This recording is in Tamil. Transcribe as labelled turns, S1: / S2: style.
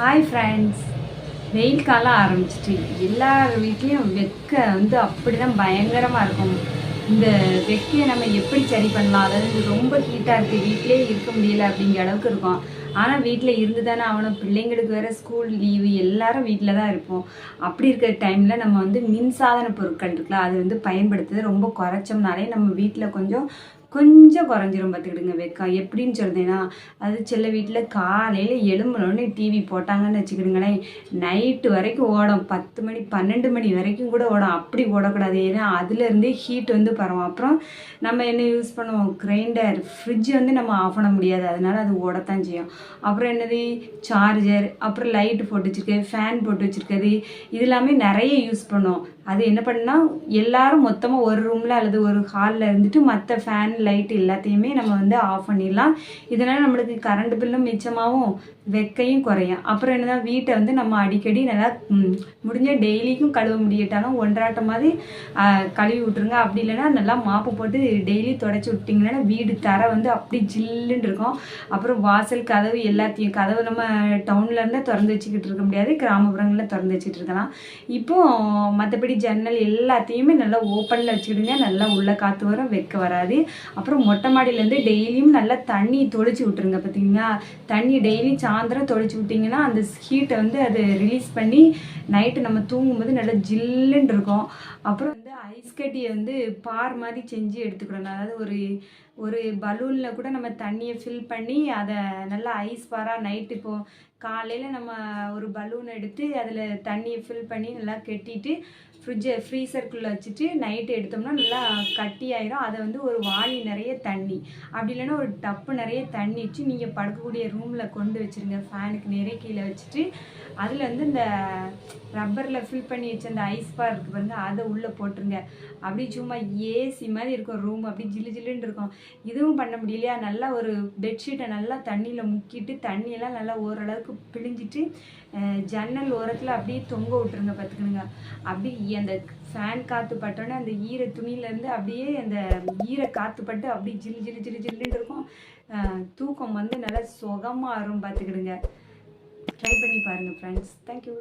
S1: ஹாய் ஃப்ரெண்ட்ஸ் வெயில் காலம் ஆரம்பிச்சிட்டு எல்லார் வீட்லேயும் வெக்க வந்து அப்படி தான் பயங்கரமாக இருக்கும். இந்த வெக்கையை நம்ம எப்படி சரி பண்ணலாம்? அதாவது ரொம்ப ஹீட்டாக இருக்குது வீட்டிலே இருக்க முடியல அப்படிங்கிற அளவுக்கு இருக்கும். ஆனால் வீட்டில் இருந்து தானே ஆகணும். பிள்ளைங்களுக்கு வேறு ஸ்கூல் லீவு எல்லாரும் வீட்டில் தான் இருப்போம். அப்படி இருக்கிற டைமில் நம்ம வந்து மின்சாதன பொருட்கள் இருக்குல்ல அது வந்து பயன்படுத்துறது ரொம்ப குறைச்சோம்னாலே நம்ம வீட்டில் கொஞ்சம் கொஞ்சம் குறைஞ்சிரும் பார்த்துக்கிடுங்க வெக்கம் எப்படின்னு சொல்கிறேன்னா அது சில வீட்டில் காலையில் எழும்புனோடனே டிவி போட்டாங்கன்னு வச்சுக்கிடுங்களேன். நைட்டு வரைக்கும் ஓடும். பத்து மணி பன்னெண்டு மணி வரைக்கும் கூட ஓடும். அப்படி ஓடக்கூடாது. ஏன்னா அதுலேருந்தே ஹீட் வந்து பரவும். அப்புறம் நம்ம என்ன யூஸ் பண்ணுவோம்? கிரைண்டர் ஃப்ரிட்ஜ் வந்து நம்ம ஆஃப் பண்ண முடியாது. அதனால அது ஓடத்தான் செய்யும். அப்புறம் என்னது? சார்ஜர் அப்புறம் லைட்டு போட்டு வச்சுருக்கு ஃபேன் போட்டு வச்சுருக்கிறது. இது எல்லாமே நிறைய யூஸ் பண்ணுவோம் அது என்ன பண்ணுன்னா எல்லாரும் மொத்தமாக ஒரு ரூமில் அல்லது ஒரு ஹாலில் இருந்துட்டு மற்ற ஃபேன் லைட் எல்லாத்தையுமே நம்ம வந்து ஆஃப் பண்ணிடலாம். இதனால் நம்மளுக்கு கரண்ட் பில்லும் மிச்சமாகவும் வெக்கையும் குறையும். அப்புறம் என்னன்னா வீட்டை வந்து நம்ம அடிக்கடி நல்லா முடிஞ்ச டெய்லிக்கும் கழுவ முடியட்டாலும் ஒன்றாட்ட மாதிரி கழுவி விட்ருங்க அப்படி இல்லைன்னா நல்லா மாப்பு போட்டு டெய்லி தொடச்சி விட்டிங்கன்னா வீடு தர வந்து அப்படி ஜில்லுன்னு இருக்கும். அப்புறம் வாசல் கதவு எல்லாத்தையும் கதவு நம்ம டவுன்ல இருந்தால் திறந்து வச்சுக்கிட்டு இருக்க முடியாது. கிராமப்புறங்களில் திறந்து வச்சுட்டு இருக்கலாம். இப்போது மற்றபடி ஜன்னல் எல்லாத்தையுமே நல்லா ஓப்பனில் வச்சுக்கிடுங்க. நல்லா உள்ள காற்று வரும் வெக்க வராது. அப்புறம் மொட்டை மாடியிலேருந்து டெய்லியும் நல்லா தண்ணி தொளிச்சு விட்டுருங்க பார்த்தீங்களா தண்ணி டெய்லி சாயந்தரம் தொளிச்சு விட்டிங்கன்னா அந்த ஹீட்டை வந்து அது ரிலீஸ் பண்ணி நைட்டு நம்ம தூங்கும்போது நல்லா ஜில்லுன்னு இருக்கும். அப்புறம் வந்து ஐஸ் கட்டியை வந்து பார் மாதிரி செஞ்சு எடுத்துக்கிடணும். அதாவது ஒரு ஒரு பலூனில் கூட நம்ம தண்ணியை ஃபில் பண்ணி அதை நல்லா ஐஸ் பாராக நைட்டு இப்போது காலையில் நம்ம ஒரு பலூன் எடுத்து அதில் தண்ணியை ஃபில் பண்ணி நல்லா கெட்டிட்டு ஃப்ரிட்ஜை ஃப்ரீசருக்குள்ளே வச்சுட்டு நைட்டு எடுத்தோம்னா நல்லா கட்டி ஆயிரும். அதை வந்து ஒரு வாளி நிறைய தண்ணி. அப்படி இல்லைன்னா ஒரு டப்பு நிறைய தண்ணி வச்சு நீங்கள் படுக்கக்கூடிய ரூமில் கொண்டு வச்சுருங்க. ஃபேனுக்கு நிறைய கீழே வச்சுட்டு அதில் வந்து இந்த ரப்பரில் ஃபில் பண்ணி வச்ச அந்த ஐஸ் பார் இருக்குது பாருங்க அதை உள்ளே போட்டுருங்க. அப்படி சும்மா ஏசி மாதிரி இருக்கும் ரூம் அப்படி ஜில்லு ஜில்லுன்னு இருக்கும். இதுவும் பண்ண முடியலையா? நல்லா ஒரு பெட்ஷீட்டை நல்லா தண்ணியில் முக்கிட்டு தண்ணியெல்லாம் நல்லா ஓரளவுக்கு பிழிஞ்சிட்டு ஜன்னல் ஓரத்தில் அப்படியே தொங்க விட்டுருங்க பார்த்துக்கணுங்க அப்படி அந்த ஃபேன் காற்று பட்டோன்னே அந்த ஈர துணியிலேருந்து அப்படியே அந்த ஈர காற்று பட்டு அப்படியே ஜில் ஜில் ஜில் ஜில்லுன்னு இருக்கும். தூக்கம் வந்து நல்லா சுகமாக வரும் பார்த்துக்கிடுங்க ட்ரை பண்ணி பாருங்கள் ஃப்ரெண்ட்ஸ் தேங்க்யூ